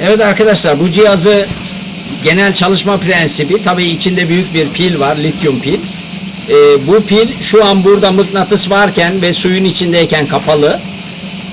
Evet arkadaşlar bu cihazı genel çalışma prensibi tabii içinde büyük bir pil var lityum pil. Ee, bu pil şu an burada mıknatıs varken ve suyun içindeyken kapalı.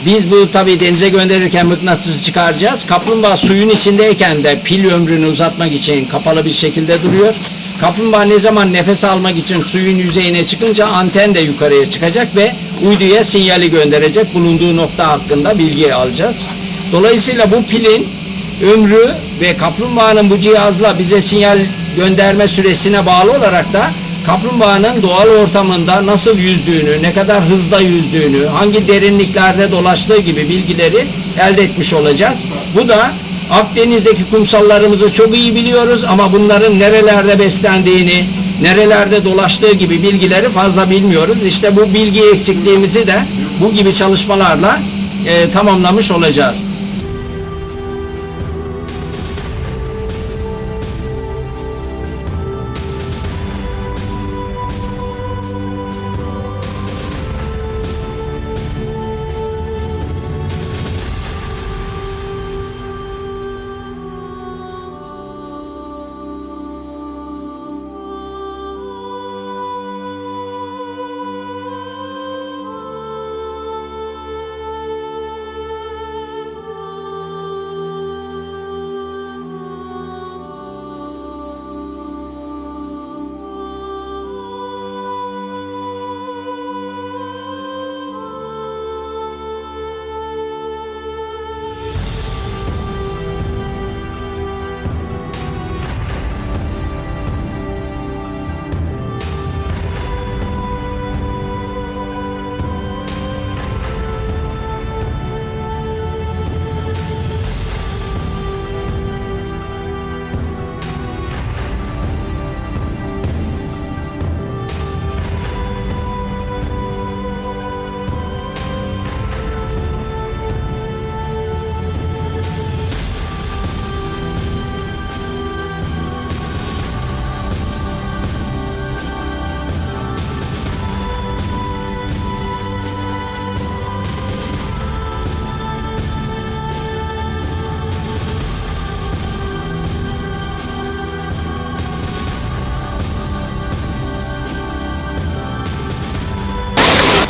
Biz bu tabii denize gönderirken mıknatısı çıkaracağız. Kaplumbağa suyun içindeyken de pil ömrünü uzatmak için kapalı bir şekilde duruyor. Kaplumbağa ne zaman nefes almak için suyun yüzeyine çıkınca anten de yukarıya çıkacak ve uyduya sinyali gönderecek. Bulunduğu nokta hakkında bilgi alacağız. Dolayısıyla bu pilin ömrü ve kaplumbağanın bu cihazla bize sinyal gönderme süresine bağlı olarak da kaplumbağanın doğal ortamında nasıl yüzdüğünü, ne kadar hızda yüzdüğünü, hangi derinliklerde dolaştığı gibi bilgileri elde etmiş olacağız. Bu da Akdeniz'deki kumsallarımızı çok iyi biliyoruz ama bunların nerelerde beslendiğini, nerelerde dolaştığı gibi bilgileri fazla bilmiyoruz. İşte bu bilgi eksikliğimizi de bu gibi çalışmalarla e, tamamlamış olacağız.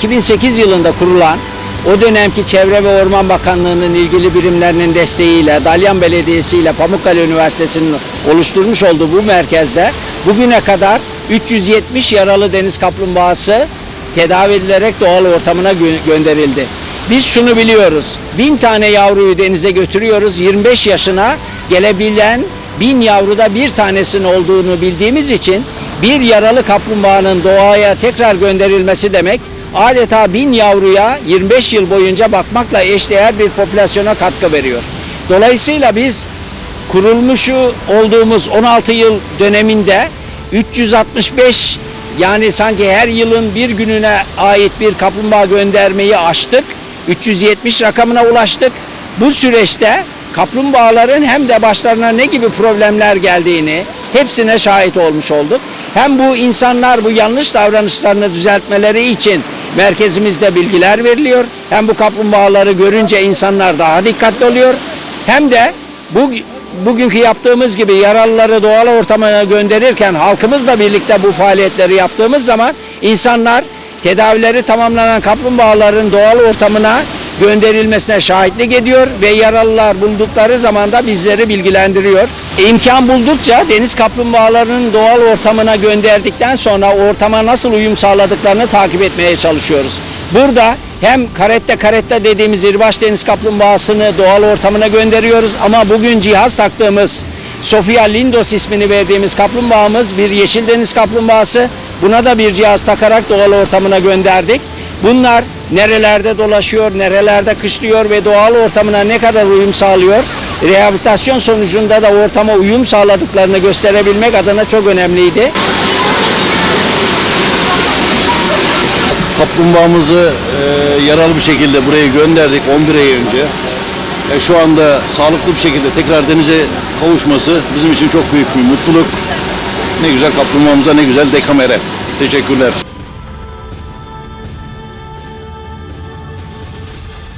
...2008 yılında kurulan... ...o dönemki Çevre ve Orman Bakanlığı'nın ilgili birimlerinin desteğiyle... ...Dalyan Belediyesi ile Pamukkale Üniversitesi'nin oluşturmuş olduğu bu merkezde... ...bugüne kadar 370 yaralı deniz kaplumbağası... ...tedavi edilerek doğal ortamına gö- gönderildi. Biz şunu biliyoruz. Bin tane yavruyu denize götürüyoruz. 25 yaşına gelebilen bin yavruda bir tanesinin olduğunu bildiğimiz için bir yaralı kaplumbağanın doğaya tekrar gönderilmesi demek adeta bin yavruya 25 yıl boyunca bakmakla eşdeğer bir popülasyona katkı veriyor. Dolayısıyla biz kurulmuşu olduğumuz 16 yıl döneminde 365 yani sanki her yılın bir gününe ait bir kaplumbağa göndermeyi aştık. 370 rakamına ulaştık. Bu süreçte kaplumbağaların hem de başlarına ne gibi problemler geldiğini hepsine şahit olmuş olduk. Hem bu insanlar bu yanlış davranışlarını düzeltmeleri için merkezimizde bilgiler veriliyor. Hem bu kaplumbağaları görünce insanlar daha dikkatli oluyor. Hem de bu bugünkü yaptığımız gibi yaralıları doğal ortama gönderirken halkımızla birlikte bu faaliyetleri yaptığımız zaman insanlar tedavileri tamamlanan kaplumbağaların doğal ortamına gönderilmesine şahitlik ediyor ve yaralılar buldukları zaman da bizleri bilgilendiriyor. İmkan buldukça deniz kaplumbağalarının doğal ortamına gönderdikten sonra ortama nasıl uyum sağladıklarını takip etmeye çalışıyoruz. Burada hem karette karette dediğimiz irbaş deniz kaplumbağasını doğal ortamına gönderiyoruz ama bugün cihaz taktığımız Sofia Lindos ismini verdiğimiz kaplumbağamız bir yeşil deniz kaplumbağası. Buna da bir cihaz takarak doğal ortamına gönderdik. Bunlar nerelerde dolaşıyor, nerelerde kışlıyor ve doğal ortamına ne kadar uyum sağlıyor. Rehabilitasyon sonucunda da ortama uyum sağladıklarını gösterebilmek adına çok önemliydi. Kaplumbağamızı e, yaralı bir şekilde buraya gönderdik 11 ay önce. E, şu anda sağlıklı bir şekilde tekrar denize kavuşması bizim için çok büyük bir mutluluk. Ne güzel kaplumbağamıza ne güzel dekamere. Teşekkürler.